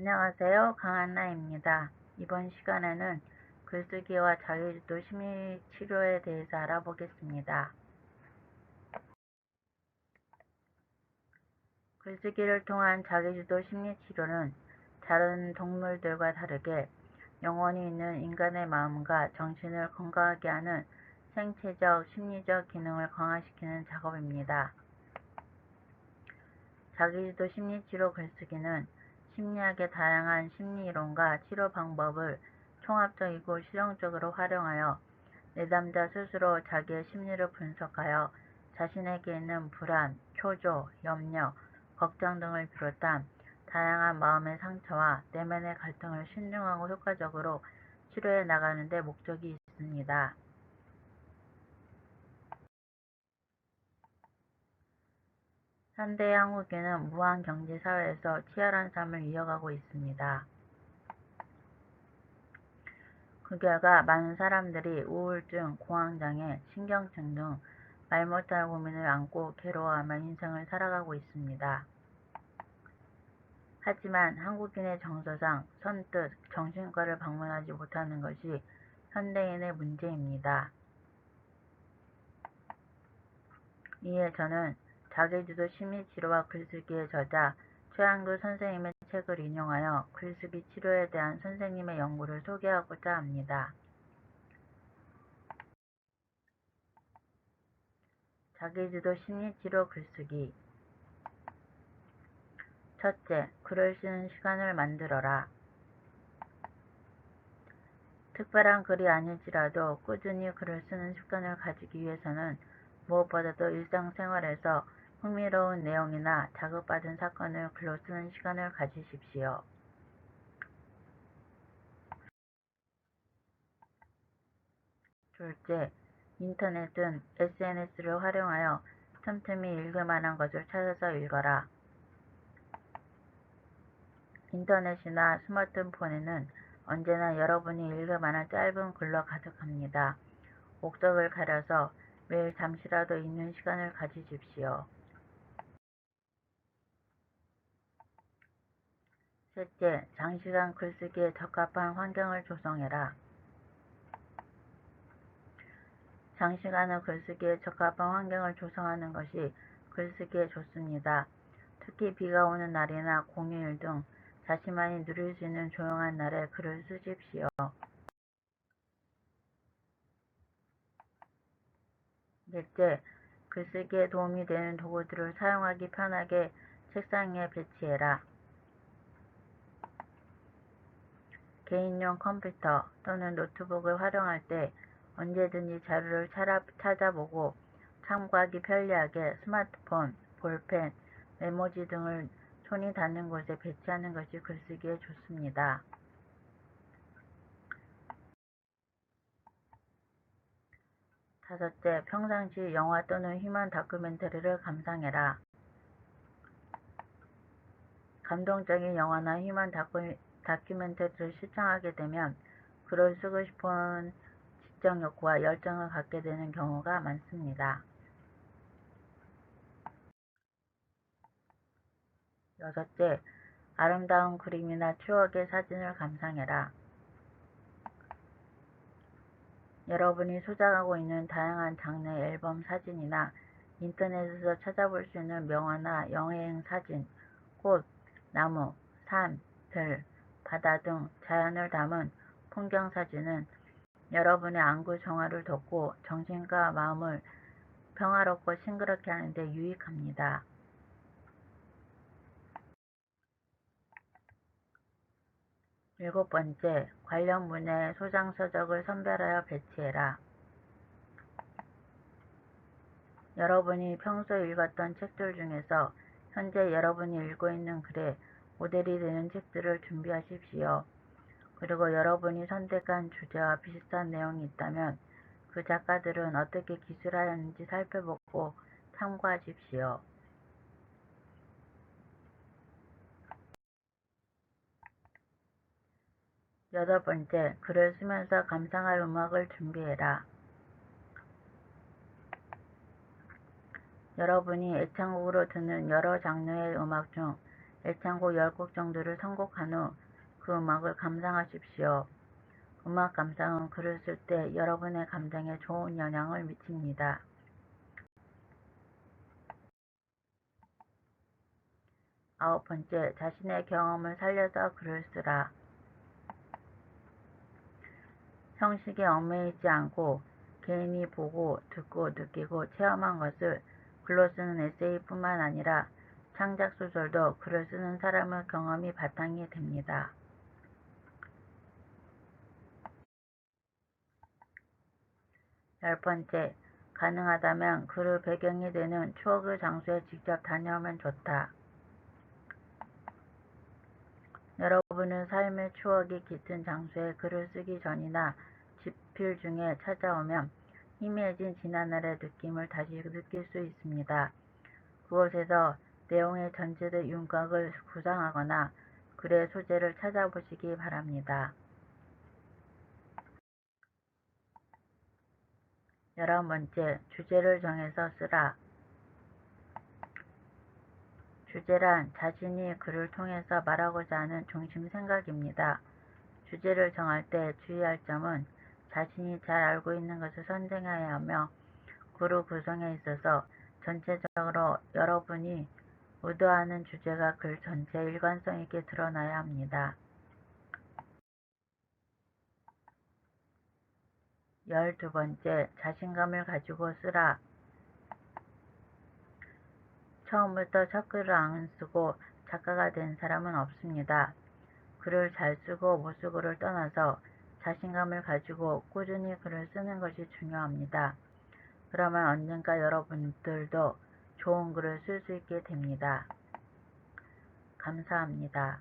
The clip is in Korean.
안녕하세요. 강한나입니다. 이번 시간에는 글쓰기와 자기주도 심리치료에 대해서 알아보겠습니다. 글쓰기를 통한 자기주도 심리치료는 다른 동물들과 다르게 영혼이 있는 인간의 마음과 정신을 건강하게 하는 생체적, 심리적 기능을 강화시키는 작업입니다. 자기주도 심리치료 글쓰기는 심리학의 다양한 심리 이론과 치료 방법을 총합적이고 실용적으로 활용하여 내담자 스스로 자기의 심리를 분석하여 자신에게 있는 불안, 초조, 염려, 걱정 등을 비롯한 다양한 마음의 상처와 내면의 갈등을 신중하고 효과적으로 치료해 나가는 데 목적이 있습니다. 현대의 한국인은 무한 경제 사회에서 치열한 삶을 이어가고 있습니다. 그 결과 많은 사람들이 우울증, 공황장애, 신경증 등 말 못할 고민을 안고 괴로워하며 인생을 살아가고 있습니다. 하지만 한국인의 정서상 선뜻 정신과를 방문하지 못하는 것이 현대인의 문제입니다. 이에 저는 자기주도 심리치료와 글쓰기의 저자 최한글 선생님의 책을 인용하여 글쓰기 치료에 대한 선생님의 연구를 소개하고자 합니다. 자기주도 심리치료 글쓰기 첫째, 글을 쓰는 시간을 만들어라. 특별한 글이 아닐지라도 꾸준히 글을 쓰는 습관을 가지기 위해서는 무엇보다도 일상생활에서 흥미로운 내용이나 자극받은 사건을 글로 쓰는 시간을 가지십시오. 둘째, 인터넷은 SNS를 활용하여 틈틈이 읽을 만한 것을 찾아서 읽어라. 인터넷이나 스마트폰에는 언제나 여러분이 읽을 만한 짧은 글로 가득합니다. 목적을 가려서 매일 잠시라도 읽는 시간을 가지십시오. 셋째, 장시간 글쓰기에 적합한 환경을 조성해라. 장시간의 글쓰기에 적합한 환경을 조성하는 것이 글쓰기에 좋습니다. 특히 비가 오는 날이나 공휴일 등 자신만이 누릴 수 있는 조용한 날에 글을 쓰십시오. 넷째, 글쓰기에 도움이 되는 도구들을 사용하기 편하게 책상 위에 배치해라. 개인용 컴퓨터 또는 노트북을 활용할 때 언제든지 자료를 찾아보고 참고하기 편리하게 스마트폰, 볼펜, 메모지 등을 손이 닿는 곳에 배치하는 것이 글쓰기에 좋습니다. 다섯째, 평상시 영화 또는 휴먼 다큐멘터리를 감상해라. 감동적인 영화나 휴먼 다큐, 다큐멘터리를 시청하게 되면 글을 쓰고 싶은 지적 욕구와 열정을 갖게 되는 경우가 많습니다. 여섯째, 아름다운 그림이나 추억의 사진을 감상해라. 여러분이 소장하고 있는 다양한 장르의 앨범 사진이나 인터넷에서 찾아볼 수 있는 명화나 여행 사진, 꽃, 나무, 산, 들, 바다 등 자연을 담은 풍경 사진은 여러분의 안구 정화를 돕고 정신과 마음을 평화롭고 싱그럽게 하는 데 유익합니다. 일곱 번째, 관련 문의 소장 서적을 선별하여 배치해라. 여러분이 평소 읽었던 책들 중에서 현재 여러분이 읽고 있는 글에 모델이 되는 책들을 준비하십시오. 그리고 여러분이 선택한 주제와 비슷한 내용이 있다면 그 작가들은 어떻게 기술하였는지 살펴보고 참고하십시오. 여덟 번째, 글을 쓰면서 감상할 음악을 준비해라. 여러분이 애창곡으로 듣는 여러 장르의 음악 중 애창곡 10곡 정도를 선곡한 후 그 음악을 감상하십시오. 음악 감상은 글을 쓸 때 여러분의 감정에 좋은 영향을 미칩니다. 아홉 번째, 자신의 경험을 살려서 글을 쓰라. 형식에 얽매이지 않고 개인이 보고 듣고 느끼고 체험한 것을 글로 쓰는 에세이뿐만 아니라 창작 소설도 글을 쓰는 사람의 경험이 바탕이 됩니다. 열 번째, 가능하다면 글의 배경이 되는 추억의 장소에 직접 다녀오면 좋다. 여러분은 삶의 추억이 깃든 장소에 글을 쓰기 전이나 집필 중에 찾아오면 희미해진 지난날의 느낌을 다시 느낄 수 있습니다. 그곳에서 내용의 전제된 윤곽을 구상하거나 글의 소재를 찾아보시기 바랍니다. 열한 번째, 주제를 정해서 쓰라. 주제란 자신이 글을 통해서 말하고자 하는 중심 생각입니다. 주제를 정할 때 주의할 점은 자신이 잘 알고 있는 것을 선정해야 하며 글의 구성에 있어서 전체적으로 여러분이 의도하는 주제가 글 전체에 일관성 있게 드러나야 합니다. 열두 번째, 자신감을 가지고 쓰라. 처음부터 첫 글을 안 쓰고 작가가 된 사람은 없습니다. 글을 잘 쓰고 못 쓰고를 떠나서 자신감을 가지고 꾸준히 글을 쓰는 것이 중요합니다. 그러면 언젠가 여러분들도 좋은 글을 쓸 수 있게 됩니다. 감사합니다.